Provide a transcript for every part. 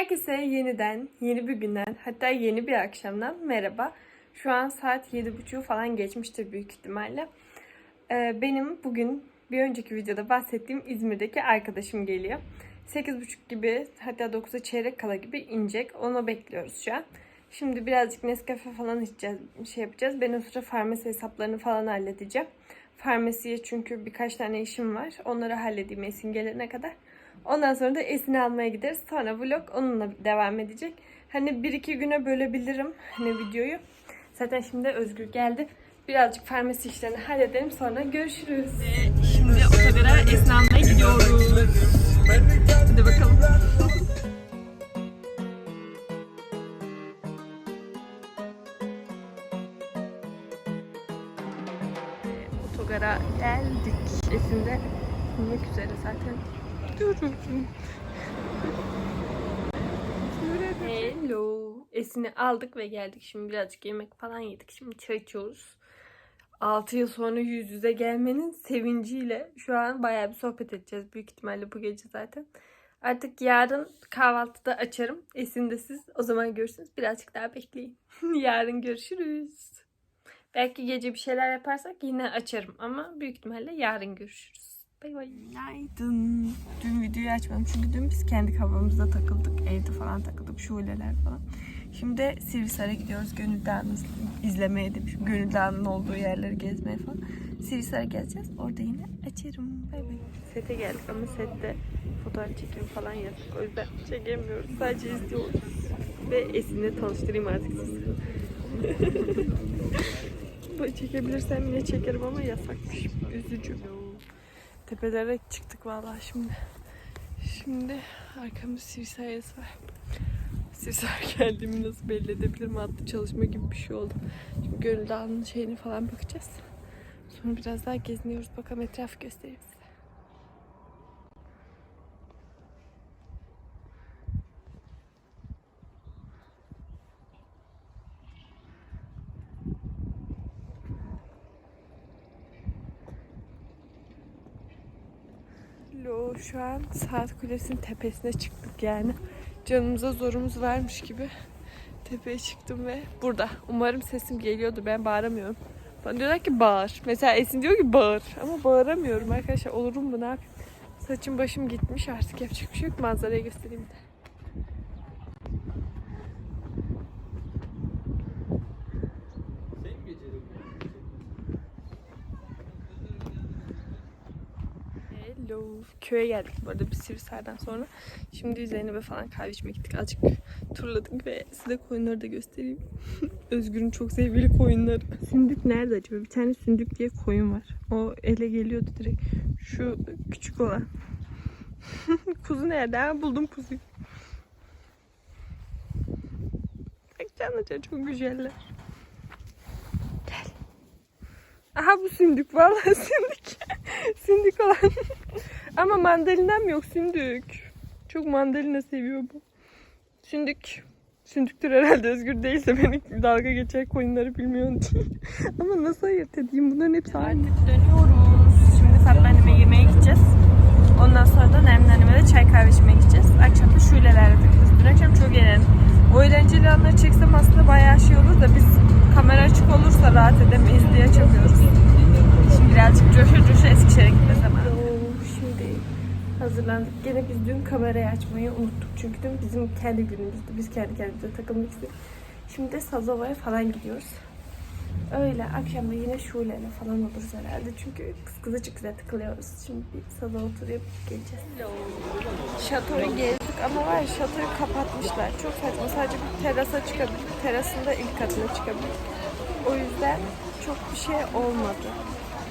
Herkese yeniden, yeni bir günden, hatta yeni bir akşamdan merhaba. Şu an saat 7.30 falan geçmiştir büyük ihtimalle. Ee, benim bugün bir önceki videoda bahsettiğim İzmir'deki arkadaşım geliyor. 8.30 gibi hatta 9'a çeyrek kala gibi inecek. Onu bekliyoruz şu an. Şimdi birazcık Nescafe falan içeceğiz, şey yapacağız. Ben o sıra farmasi hesaplarını falan halledeceğim. Farmasiye çünkü birkaç tane işim var. Onları halledeyim Esin gelene kadar. Ondan sonra da Esin'i almaya gideriz. Sonra vlog onunla devam edecek. Hani bir iki güne bölebilirim hani videoyu. Zaten şimdi Özgür geldi. Birazcık farmasi işlerini halledelim sonra görüşürüz. Şimdi otogara Esin almaya gidiyoruz. Hadi bakalım. Otogara geldik. Esin de üzere zaten. Durun. Hello. Esin'i aldık ve geldik. Şimdi birazcık yemek falan yedik. Şimdi çay içiyoruz. 6 yıl sonra yüz yüze gelmenin sevinciyle şu an bayağı bir sohbet edeceğiz. Büyük ihtimalle bu gece zaten. Artık yarın kahvaltıda açarım. Esin de siz. O zaman görürsünüz. Birazcık daha bekleyin. yarın görüşürüz. Belki gece bir şeyler yaparsak yine açarım. Ama büyük ihtimalle yarın görüşürüz. Bay bay. Günaydın. Dün videoyu açmadım çünkü dün biz kendi havamızda takıldık. Evde falan takıldık. Şuleler falan. Şimdi Sivrisar'a gidiyoruz. Gönül Dağı'nı izlemeye demiş. Gönül Dağı'nın olduğu yerleri gezmeye falan. Sivrisar'a geleceğiz. Orada yine açarım. Bay bay. Sete geldik ama sette fotoğraf çekim falan yaptık. O yüzden çekemiyoruz. Sadece izliyoruz. Ve Esin'le tanıştırayım artık sizi. Çekebilirsem yine çekerim ama yasakmış. Üzücü. Tepelere çıktık vallahi şimdi. Şimdi arkamda Sirsayas var. Sirsay geldiğimi nasıl belli edebilirim adlı çalışma gibi bir şey oldu. Şimdi Gönül Dağı'nın şeyini falan bakacağız. Sonra biraz daha geziniyoruz. Bakalım etrafı göstereyim size. Lo şu an saat kulesinin tepesine çıktık yani. Canımıza zorumuz varmış gibi tepeye çıktım ve burada. Umarım sesim geliyordu. Ben bağıramıyorum. Bana diyorlar ki bağır. Mesela Esin diyor ki bağır. Ama bağıramıyorum arkadaşlar. Olurum mu ne yapayım? Saçım başım gitmiş artık yapacak bir şey yok. Manzarayı göstereyim de. Hello. Köye geldik bu arada bir Sivrisar'dan sonra. Şimdi Zeynep'e falan kahve içmeye gittik. Azıcık turladık ve size koyunları da göstereyim. Özgür'ün çok sevgili koyunları. Sündük nerede acaba? Bir tane Sündük diye koyun var. O ele geliyordu direkt. Şu küçük olan. Kuzu nerede? Ha, buldum kuzuyu. Bak canlıca çok güzeller. Gel. Aha bu sündük. Vallahi sündük. sündük olan. Ama mandalinam yok sündük. Çok mandalina seviyor bu. Sündük. Sündüktür herhalde özgür değilse beni dalga geçer koyunları bilmiyorum diye. Ama nasıl ayırt edeyim bunların hepsi aynı. Dönüyoruz. Şimdi Fatma anneme yemeğe gideceğiz. Ondan sonra da Nermin de çay kahve içmeye gideceğiz. Akşam da şulelerle takılırız. Dün akşam çok eğlendim. O eğlenceli anları çeksem aslında bayağı şey olur da biz kamera açık olursa rahat edemeyiz diye açamıyoruz. Birazcık coşa coşa Eskişehir'e gitme zamanı. Şimdi hazırlandık. Gene biz dün kamerayı açmayı unuttuk. Çünkü dün bizim kendi günümüzdü. Biz kendi kendimize takılmak istedik. Şimdi de Sazova'ya falan gidiyoruz. Öyle akşam da yine Şule'yle falan oluruz herhalde. Çünkü kız kıza çok güzel takılıyoruz. Şimdi bir turu yapıp geleceğiz. Şatoyu gezdik ama var şatoyu kapatmışlar. Çok saçma. Sadece bir terasa çıkabildik. Terasında ilk katına çıkabildik. O yüzden çok bir şey olmadı.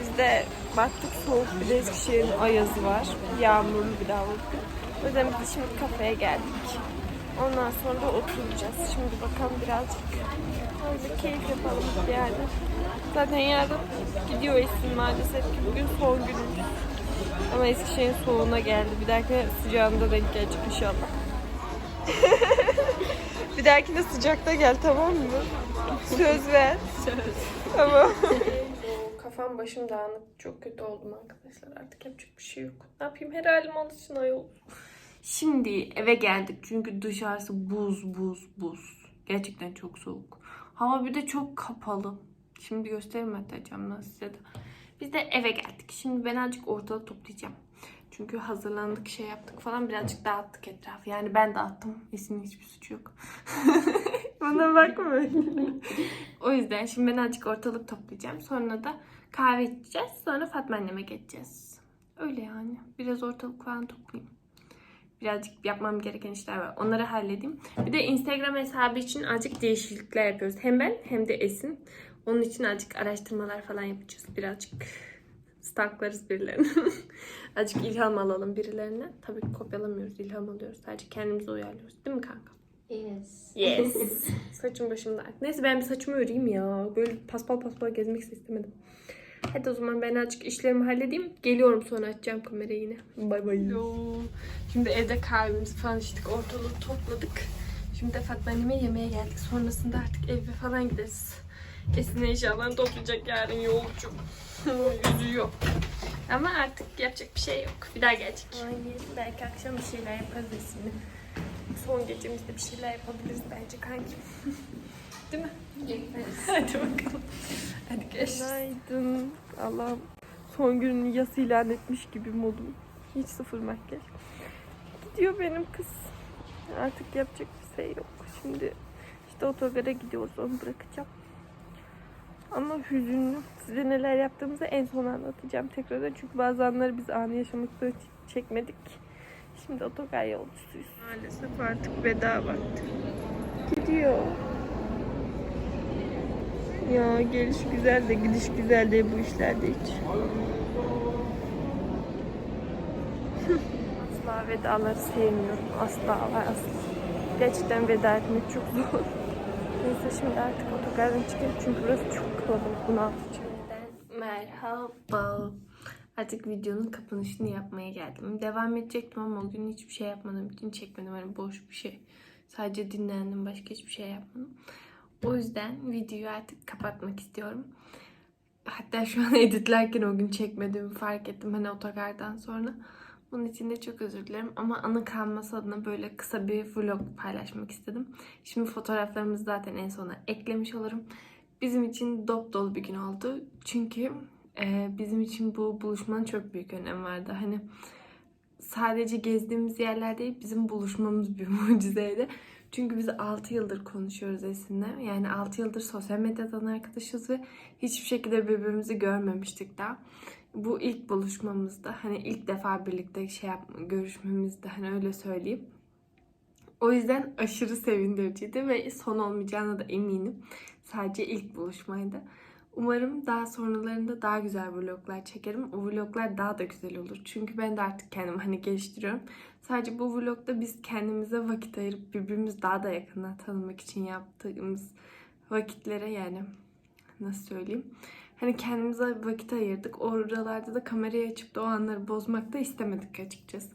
Biz de baktık soğuk bir de Eskişehir'in ayazı var. Yağmurlu bir daha oldu. O yüzden biz şimdi kafeye geldik. Ondan sonra da oturacağız. Şimdi bakalım birazcık öyle keyif yapalım bir yerde. Zaten yarın gidiyor Esin maalesef ki bugün son günümüz. Ama Eskişehir'in soğuğuna geldi. Bir dahaki sıcağında denk gelecek inşallah. bir dahakine sıcakta gel tamam mı? Söz ver. Söz. Tamam. Kafam başım dağınık. Çok kötü oldum arkadaşlar. Artık yapacak bir şey yok. Ne yapayım? Her halim alışsın ayol. Şimdi eve geldik çünkü dışarısı buz buz buz. Gerçekten çok soğuk. Hava bir de çok kapalı. Şimdi göstereyim hatta camdan size de. Biz de eve geldik. Şimdi ben azıcık ortalık toplayacağım. Çünkü hazırlandık, şey yaptık falan birazcık dağıttık etrafı. Yani ben dağıttım. Esin'in hiçbir suçu yok. Bana bakma o yüzden şimdi ben azıcık ortalık toplayacağım. Sonra da kahve içeceğiz. Sonra Fatma anneme geçeceğiz. Öyle yani. Biraz ortalık falan toplayayım. Birazcık yapmam gereken işler var. Onları halledeyim. Bir de Instagram hesabı için azıcık değişiklikler yapıyoruz. Hem ben hem de Esin. Onun için azıcık araştırmalar falan yapacağız. Birazcık stalklarız birilerine. azıcık ilham alalım birilerine. Tabii ki kopyalamıyoruz, ilham alıyoruz. Sadece kendimizi uyarlıyoruz. Değil mi kanka? Yes. Yes. Saçım başım da. Neyse ben bir saçımı öreyim ya. Böyle paspal paspal gezmek istemedim. Hadi o zaman ben azıcık işlerimi halledeyim. Geliyorum sonra açacağım kamerayı yine. Bay bay. Şimdi evde kahvemizi falan içtik. Ortalığı topladık. Şimdi de Fatma anneme yemeğe geldik. Sonrasında artık eve falan gideriz. Esin'e inşallah toplayacak yarın yolcu. Üzüyor. Ama artık yapacak bir şey yok. Bir daha gelecek. Belki akşam bir şeyler yaparız Esin'le. Son gecemizde bir şeyler yapabiliriz bence kanki. Değil mi? Hadi bakalım. Günaydın. Allah'ım son gününü yas ilan etmiş gibi modum. Hiç sıfır makyaj. Gidiyor benim kız. Artık yapacak bir şey yok. Şimdi işte otogara gidiyoruz onu bırakacağım. Ama hüzünlü. Size neler yaptığımızı en son anlatacağım tekrardan. Çünkü bazı anları biz anı yaşamakta çekmedik. Şimdi otogar yolcusuyuz. Maalesef artık veda vakti. Gidiyor. Ya geliş güzel de gidiş güzel de bu işlerde hiç. asla vedaları sevmiyorum. Asla ve asla. Gerçekten veda etmek çok zor. Neyse şimdi artık otogardan çıkayım çünkü burası çok kalabalık. Bunu atacağım. Merhaba. Artık videonun kapanışını yapmaya geldim. Devam edecektim ama o gün hiçbir şey yapmadığım için çekmedim. Hani boş bir şey. Sadece dinlendim. Başka hiçbir şey yapmadım. O yüzden videoyu artık kapatmak istiyorum. Hatta şu an editlerken o gün çekmediğimi fark ettim. Hani otogardan sonra. Bunun için de çok özür dilerim. Ama anı kalması adına böyle kısa bir vlog paylaşmak istedim. Şimdi fotoğraflarımızı zaten en sona eklemiş olurum. Bizim için dop dolu bir gün oldu. Çünkü e, bizim için bu buluşmanın çok büyük önemi vardı. Hani sadece gezdiğimiz yerler değil bizim buluşmamız bir mucizeydi. Çünkü biz 6 yıldır konuşuyoruz Esin'le. Yani 6 yıldır sosyal medyadan arkadaşız ve hiçbir şekilde birbirimizi görmemiştik daha. Bu ilk buluşmamızda hani ilk defa birlikte şey yapma, görüşmemizde hani öyle söyleyeyim. O yüzden aşırı sevindiriciydi ve son olmayacağına da eminim. Sadece ilk buluşmaydı. Umarım daha sonralarında daha güzel vloglar çekerim. O vloglar daha da güzel olur. Çünkü ben de artık kendimi hani geliştiriyorum. Sadece bu vlogda biz kendimize vakit ayırıp birbirimizi daha da yakından tanımak için yaptığımız vakitlere yani nasıl söyleyeyim? Hani kendimize vakit ayırdık. Oralarda da kamerayı açıp da o anları bozmak da istemedik açıkçası.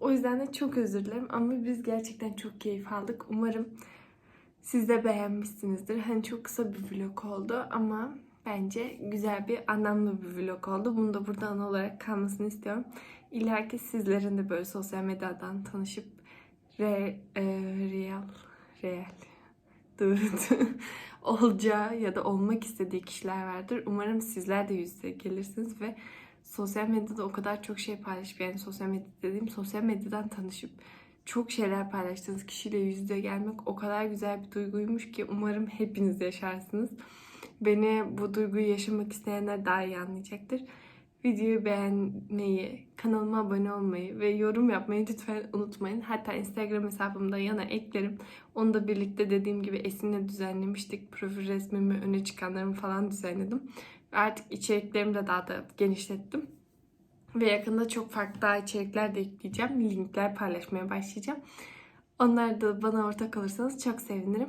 O yüzden de çok özür dilerim ama biz gerçekten çok keyif aldık. Umarım siz de beğenmişsinizdir. Hani çok kısa bir vlog oldu ama bence güzel bir anlamlı bir vlog oldu. Bunu da burada ana olarak kalmasını istiyorum. İlla ki sizlerin de böyle sosyal medyadan tanışıp re, e, real, real, dırt olacağı ya da olmak istediği kişiler vardır. Umarım sizler de yüz yüze gelirsiniz ve sosyal medyada o kadar çok şey paylaşıp yani sosyal medya dediğim sosyal medyadan tanışıp çok şeyler paylaştığınız kişiyle yüz yüze gelmek o kadar güzel bir duyguymuş ki umarım hepiniz yaşarsınız. Beni bu duyguyu yaşamak isteyenler daha iyi anlayacaktır. Videoyu beğenmeyi, kanalıma abone olmayı ve yorum yapmayı lütfen unutmayın. Hatta Instagram hesabımda yana eklerim. Onu da birlikte dediğim gibi Esin'le düzenlemiştik. Profil resmimi, öne çıkanlarımı falan düzenledim. Ve artık içeriklerimi de daha da genişlettim. Ve yakında çok farklı daha içerikler de ekleyeceğim. Linkler paylaşmaya başlayacağım. Onlar da bana ortak olursanız çok sevinirim.